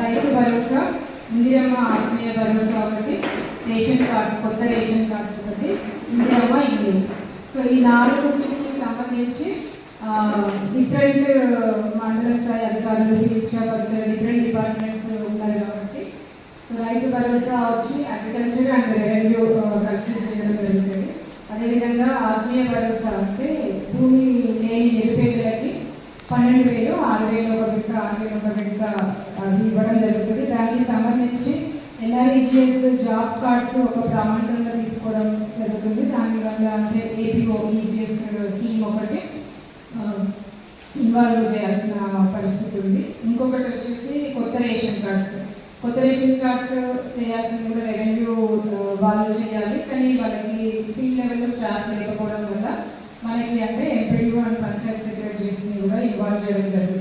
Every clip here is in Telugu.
రైతు భరోసా ఇందిరమ్మ ఆత్మీయ భరోసా ఒకటి రేషన్ కార్డ్స్ కొత్త రేషన్ కార్డ్స్ ఒకటి ఇందిరమ్మ ఇల్లు. సో ఈ నాలుగుకి సంబంధించి డిఫరెంట్ మండల స్థాయి అధికారులు ఫీల్డ్ అధికారులు డిఫరెంట్ డిపార్ట్మెంట్స్ ఉన్నారు కాబట్టి సో రైతు భరోసా వచ్చి అగ్రికల్చర్ అండ్ రెవెన్యూ కలిసి చేయడం జరుగుతుంది. అదేవిధంగా ఆత్మీయ భరోసా అంటే భూమి లేని వేలు ఒక విడత ఆరు వేలు ఒక విడత అది ఇవ్వడం జరుగుతుంది. దానికి సంబంధించి ఎన్ఆర్ఈజిఎస్ జాబ్ కార్డ్స్ ఒక ప్రామాణికంగా తీసుకోవడం జరుగుతుంది. దానివల్ల అంటే ఏపీఓ ఈజిఎస్ టీమ్ ఒకటి ఇన్వాల్వ్ చేయాల్సిన పరిస్థితి ఉంది. ఇంకొకటి వచ్చేసి కొత్త రేషన్ కార్డ్స్. కొత్త రేషన్ కార్డ్స్ చేయాల్సింది కూడా రెవెన్యూ వాళ్ళు చేయాలి. కానీ వాళ్ళకి ఫీల్డ్ లెవెల్లో స్టాఫ్ లేకపోవడం వల్ల మనకి అంటే ఎంపీడీఓ అండ్ పంచాయత్ సెక్రటరీస్ని కూడా ఇన్వాల్వ్ చేయడం జరుగుతుంది.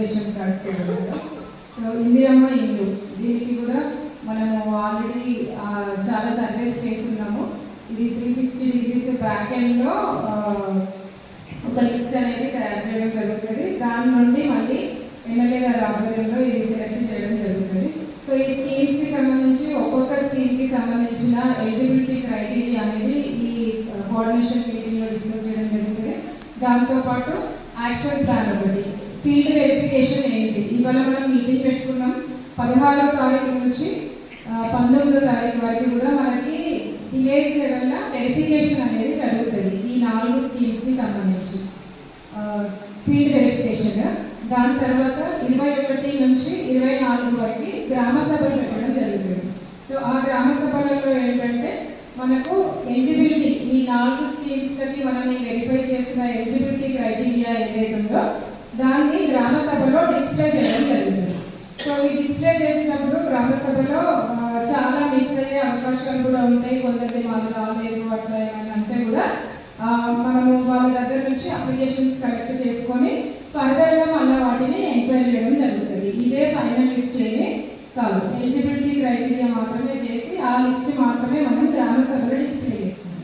రేషన్ కార్డ్స్ కూడా సో ఇందిరమ్మ ఇల్లు దీనికి కూడా మనము ఆల్రెడీ చాలా సర్వేస్ చేస్తున్నాము. ఇది త్రీ సిక్స్టీ డిగ్రీస్ బ్యాక్ ఎండ్లో ఒక లిస్ట్ అనేది తయారు చేయడం జరుగుతుంది. దాని నుండి మళ్ళీ ఎమ్మెల్యే గారి ఆధ్వర్యంలో ఇది సెలెక్ట్ చేయడం జరుగుతుంది. సో ఈ స్కీమ్స్కి సంబంధించి ఒక్కొక్క స్కీమ్కి సంబంధించిన ఎలిజిబిలిటీ క్రైటీరియా అనేది ఈ కోఆర్డినేషన్ మీటింగ్లో డిస్కస్ చేయడం జరుగుతుంది. దాంతో పాటు యాక్షన్ ప్లాన్ ఒకటి. ఫీల్డ్ వెరిఫికేషన్ ఏంటి? ఇవాళ మనం మీటింగ్ పెట్టుకున్నాం. పదహారవ తారీఖు నుంచి పంతొమ్మిదో తారీఖు వరకు కూడా మనకి విలేజ్ లెవెల్లో వెరిఫికేషన్ అనేది జరుగుతుంది. ఈ నాలుగు స్కీమ్స్కి సంబంధించి. ఫీల్డ్ వెరిఫికేషన్ దాని తర్వాత ఇరవై ఒకటి నుంచి ఇరవై నాలుగు వరకు గ్రామ సభలు పెట్టడం జరుగుతుంది. సో ఆ గ్రామ సభలలో ఏంటంటే మనకు ఎలిజిబిలిటీ ఈ నాలుగు స్కీమ్స్లకి మనం వెరిఫై చేసిన ఎలిజిబిలిటీ క్రైటీరియా ఏదైతే ఉందో దాన్ని గ్రామ సభలో డిస్ప్లే చేయడం జరుగుతుంది సో ఈ డిస్ప్లే చేసినప్పుడు గ్రామ సభలో చాలా మిస్ అయ్యే అవకాశాలు కూడా ఉంటాయి. కొందరికి వాళ్ళు రాలేదు అట్లా ఏమైనా అంటే కూడా మనము వాళ్ళ దగ్గర నుంచి అప్లికేషన్స్ కలెక్ట్ చేసుకొని ఫర్దర్గా మళ్ళీ వాటిని ఎంక్వైరీ చేయడం జరుగుతుంది. ఇదే ఫైనల్ లిస్ట్ ఏమి కాదు. ఎలిజిబిలిటీ క్రైటీరియా మాత్రమే చేసి ఆ లిస్ట్ మాత్రమే మనం గ్రామ సభలో డిస్ప్లే చేస్తాం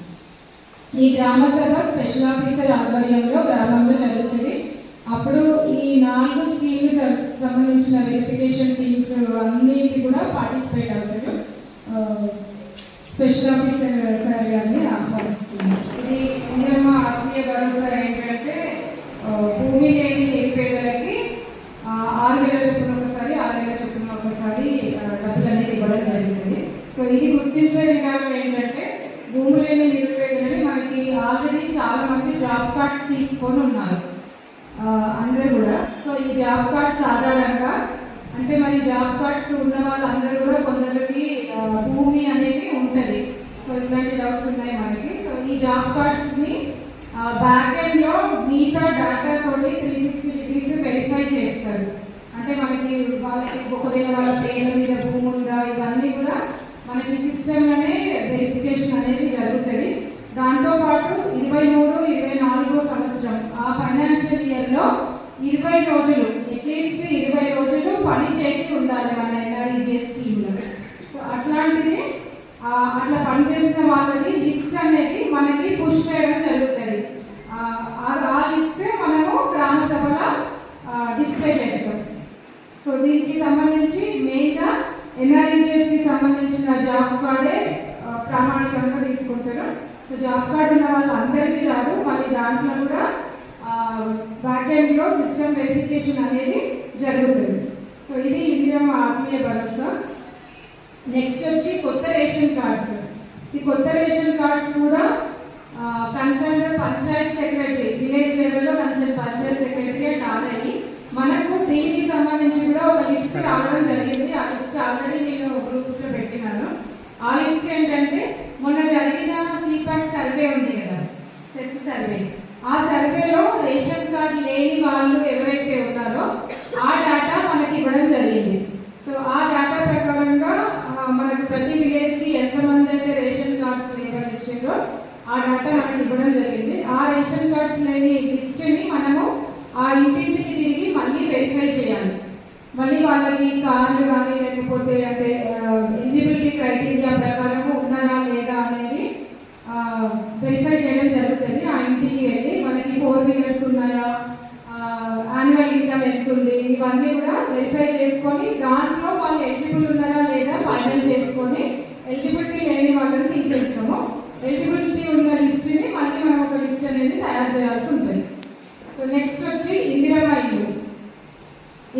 ఈ గ్రామ సభ స్పెషల్ ఆఫీసర్ ఆధ్వర్యంలో గ్రామంలో జరుగుతుంది. అప్పుడు ఈ నాలుగు స్కీమ్స్ సంబంధించిన వెరిఫికేషన్ టీమ్స్ అన్నిటి కూడా పార్టిసిపేట్ అవుతారు. స్పెషల్ ఆఫీసర్ సార్ గారిని ఆహ్వానిస్తున్నాం ఇది ఇందిరమ్మ ఆత్మీయ భరోసా ఏంటంటే భూమి లేని నిరుపేదలకి ఆరు వేల చొప్పున ఒకసారి ఆరు వేల చొప్పున ఒకసారి డబ్బులు అనేది ఇవ్వడం జరుగుతుంది. సో ఇది గుర్తించే విధానం ఏంటంటే భూమి లేని నిరుపేదలని మనకి ఆల్రెడీ చాలా మంది జాబ్ కార్డ్స్ తీసుకొని ఉన్నారు. అందరూ కూడా. సో ఈ జాబ్ కార్డ్స్ ఆధారంగా అంటే మరి జాబ్ కార్డ్స్ ఉన్న వాళ్ళందరూ కూడా కొందరికి భూమి అనేది ఉంటుంది. సో ఇట్లాంటి డౌట్స్ ఉన్నాయి మనకి. సో ఈ జాబ్ కార్డ్స్ని బ్యాక్ ఎండ్లో మిగతా డేటా తోటి త్రీ సిక్స్టీ డిగ్రీస్ వెరిఫై చేస్తారు. అంటే మనకి వాళ్ళకి ఒకవేళ వాళ్ళ పేర్ల మీద భూమి ఉందా ఇవన్నీ కూడా మనకి సిస్టమ్లోనే వెరిఫికేషన్ అనేది జరుగుతుంది. దాంతో పాటు ఇరవై మూడు ఇరవై నాలుగో సంవత్సరం ఆ ఫైనాన్షియల్ ఇయర్లో ఇరవై రోజులు అట్లీస్ట్ ఇరవై రోజులు పని చేసి ఉండాలి మన ఎన్ఆర్ఈజిఎస్ స్కీమ్లో సో అట్లాంటిది అట్లా పనిచేసిన వాళ్ళది లిస్ట్ అనేది మనకి పుష్ చేయడం జరుగుతుంది. ఆ, లిస్ట్ మనము గ్రామ సభలో డిస్ప్లే చేస్తాం. సో దీనికి సంబంధించి మెయిన్గా ఎన్ఆర్ఈజిఎస్కి సంబంధించిన జాబ్ కార్డే ప్రామాణికంగా తీసుకుంటారు. సో జాబ్ కార్డు ఉన్న వాళ్ళందరికీ రాదు మళ్ళీ దాంట్లో కూడా బ్యాక్ఎండ్లో సిస్టమ్ వెరిఫికేషన్ అనేది జరుగుతుంది. సో ఇది ఇండియన్ ఆత్మీయ భరోసా నెక్స్ట్ వచ్చి కొత్త రేషన్ కార్డ్స్. ఈ కొత్త రేషన్ కార్డ్స్ కూడా కన్సర్న్ పంచాయత్ సెక్రటరీ విలేజ్ లెవెల్లో concern panchayat secretary and RI మనకు దీనికి సంబంధించి కూడా ఒక లిస్ట్ రావడం జరిగింది. ఆ లిస్ట్ ఆల్రెడీ నేను గ్రూప్స్లో పెట్టినాను. ఆ లిస్ట్ ఏంటంటే మొన్న జరిగిన సిపాక్ సర్వే ఉంది కదా సెస్ సర్వే. ఆ సర్వేలో రేషన్ కార్డు లేని వాళ్ళు ఎవరైతే ఉన్నారో ఆ డేటా మనకి ఇవ్వడం జరిగింది. సో ఆ డేటా ప్రకారంగా మనకు ప్రతి విలేజ్కి ఎంతమంది అయితే రేషన్ కార్డ్స్ లేబర్ ఇచ్చిందో ఆ డేటా మనకి ఇవ్వడం జరిగింది. ఆ రేషన్ కార్డ్స్ లేని లిస్ట్ని మనము ఆ ఇంటింటికి తిరిగి మళ్ళీ వెరిఫై చేయాలి. మళ్ళీ వాళ్ళకి కార్డు కానీ లేకపోతే అంటే ఎలిజిబిలిటీ క్రైటీరియా ప్రకారం ఉన్నారా లేదా అనేది వెరిఫై చేయడం జరుగుతుంది ఆ ఇంటికి వెళ్ళి మనకి ఫోర్ వీలర్స్ ఉన్నాయా యాన్యువల్ ఇన్కమ్ ఎంత ఉంది ఇవన్నీ కూడా వెరిఫై చేసుకొని దాంట్లో వాళ్ళు ఎలిజిబుల్ ఉన్నారా లేదా ఫైనల్ చేసుకొని ఎలిజిబిలిటీ లేని చేస్తాము. ఎలిజిబిలిటీ ఉన్న లిస్ట్ని మళ్ళీ మనం ఒక లిస్ట్ అనేది తయారు చేయాల్సి ఉంటుంది. సో నెక్స్ట్ వచ్చి ఇందిరమ్మ ఇల్లు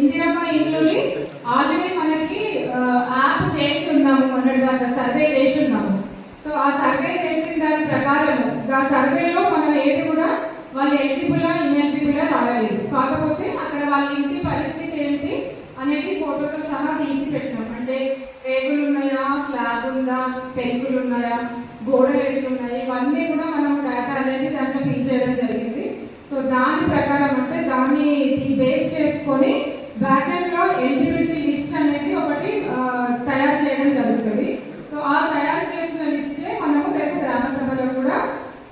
ఇందిరమ్మ ఇల్లుని ఆల్రెడీ మనకి యాప్ చేసి ఉన్నాము. మొన్నటి దాకా సర్వే చేసి ఉన్నాము. సో ఆ సర్వే చేసిన దాని ప్రకారం ఆ సర్వేలో మనం ఏది కూడా వాళ్ళు ఎలిజిబులా ఇన్ఎలిజిబులా రాయలేదు. కాకపోతే అక్కడ వాళ్ళ ఇంటి పరిస్థితి ఏంటి? అనేది ఫోటోతో సహా తీసి పెట్టినాం అంటే రేగులు ఉన్నాయా స్లాబ్ ఉందా పెంకులు ఉన్నాయా గోడలు ఎట్లున్నాయి ఇవన్నీ కూడా మనం డేటా అనేది దాంట్లో ఫిల్ చేయడం జరిగింది. సో దాని ప్రకారం అంటే దాన్ని బేస్ చేసుకొని బ్యాకెండ్లో ఎలిజిబిలిటీ లిస్ట్ అనేది ఒకటి తయారు చేయడం జరిగింది సో ఆ తయారు చేసిన లిస్టే మనము రేపు గ్రామ సభలో కూడా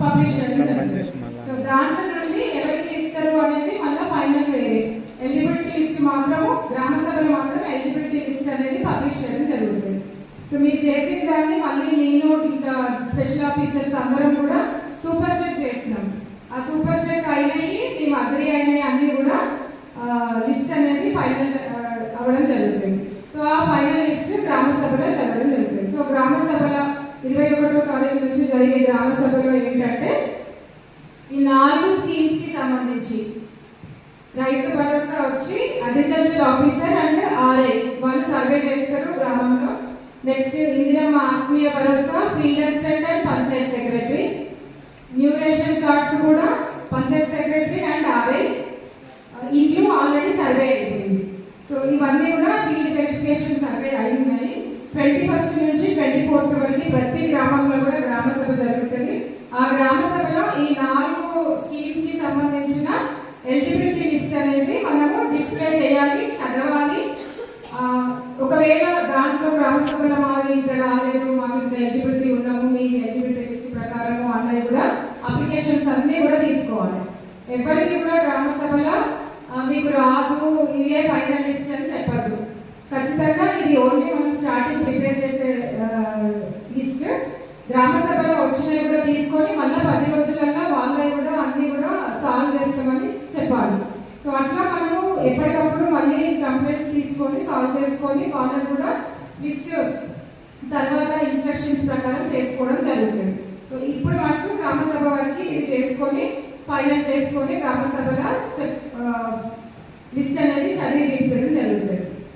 పబ్లిష్ చేయడం జరుగుతుంది సో దాంట్లో నుండి ఎవరికి ఇస్తారు అనేది మళ్ళీ ఫైనల్ వేరే ఎలిజిబిలిటీ లిస్ట్ మాత్రము గ్రామ సభలో మాత్రం ఎలిజిబిలిటీ లిస్ట్ అనేది పబ్లిష్ చేయడం జరుగుతుంది సో మీరు చేసిన దాన్ని మళ్ళీ నేను ఇంకా స్పెషల్ ఆఫీసర్స్ అందరం కూడా సూపర్ చెక్ చేసినాం ఆ సూపర్ చెక్ అయినాయి మేము అగ్రి అయినాయి అన్నీ కూడా లిస్ట్ అనేది ఫైనల్ అవ్వడం జరుగుతుంది. సో ఆ ఫైనల్ లిస్ట్ గ్రామ సభలో జరగడం జరుగుతుంది. సో గ్రామ సభల ఇరవై ఒకటో తారీఖు నుంచి జరిగే గ్రామ సభలో ఏంటంటే ఈ నాలుగు స్కీమ్స్కి సంబంధించి రైతు భరోసా వచ్చి అగ్రికల్చర్ ఆఫీసర్ అండ్ ఆర్ఐ వాళ్ళు సర్వే చేస్తారు గ్రామంలో. Next Indiramma Atmiya Bharosa field assistant and panchayat secretary new ration cards కూడా పంచాయత్ సెక్రటరీ అండ్ ఆర్ఐ ఇల్లు ఆల్రెడీ సర్వే అయిపోయింది. సో ఇవన్నీ కూడా ఫీల్డ్ వెరిఫికేషన్ సర్వే అయినాయి ట్వంటీ ఫస్ట్ నుంచి ట్వంటీ ఫోర్త్ వరకు ప్రతి గ్రామంలో కూడా గ్రామ సభ జరుగుతుంది. ఆ గ్రామ సభలో ఈ నాలుగు స్కీమ్స్కి సంబంధించిన ఎలిజిబిలిటీ లిస్ట్ అనేది మనము డిస్ప్లే చేయాలి చదవాలి. ఒకవేళ దాంట్లో క్రమశిక్షణ సభలో మాకు ఇంకా రాలేదు మాకు ఇంత ఎలిజిబిలిటీ ఉన్నాము మీ ఎలిజిబిలిటీ లిస్ట్ ప్రకారము అన్నవి కూడా అప్లికేషన్స్ అన్నీ కూడా తీసుకోవాలి. ఎవరికి కూడా గ్రామ సభలో మీకు రాదు ఇదే ఫైనల్ లిస్ట్ అని చెప్పద్దు. ఖచ్చితంగా ఇది ఓన్లీ మనం స్టార్టింగ్ ప్రిపేర్ చేసే లిస్ట్. గ్రామ సభలో వచ్చినవి కూడా తీసుకొని మళ్ళీ పది రోజులలో వాళ్ళవి కూడా అన్నీ కూడా సాల్వ్ చేస్తామని చెప్పాలి. సో అట్లా మనము ఎప్పటికప్పుడు మళ్ళీ కంప్లైంట్స్ తీసుకొని సాల్వ్ చేసుకొని వాళ్ళని కూడా లిస్ట్ తర్వాత ఇన్స్ట్రక్షన్స్ ప్రకారం చేసుకోవడం జరుగుతుంది. సో ఇప్పుడు మటుకు గ్రామసభ వారికి వరకు ఇది చేసుకొని ఫైనల్ చేసుకొని గ్రామసభలో లిస్ట్ అనేది చదివి వినిపించడం జరుగుతుంది.